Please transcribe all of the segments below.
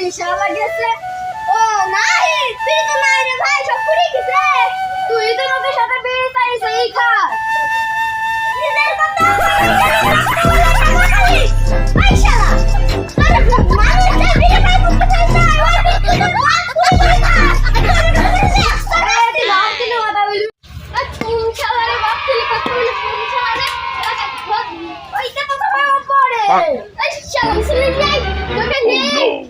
নেশা লাগিয়েছে ও নাই তুই তো নাই রে ভাই সব পুড়ে গেছে। তুই তো লোকের সাথে বেড়ে চাইছ এই আচ্ছা, কাজ Hey!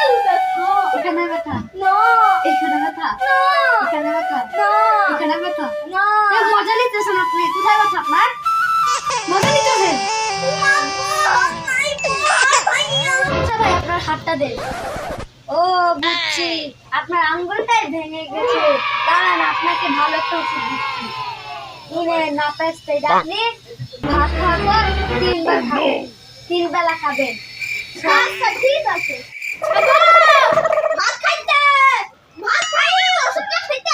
না আপনি আচ্ছা আপনার? হাতটা দেন। ও, বুঝছি। আপনার আঙ্গুলটাই ভেঙে গেছে। দাঁড়ান, আপনাকে ভালো একটা ওষুধ দিচ্ছি। কিনে না আপনি। ভাত খাওয়ার পর তিনবার খাবেন। তিন বেলা খাবেন। আচ্ছা ঠিক আছে।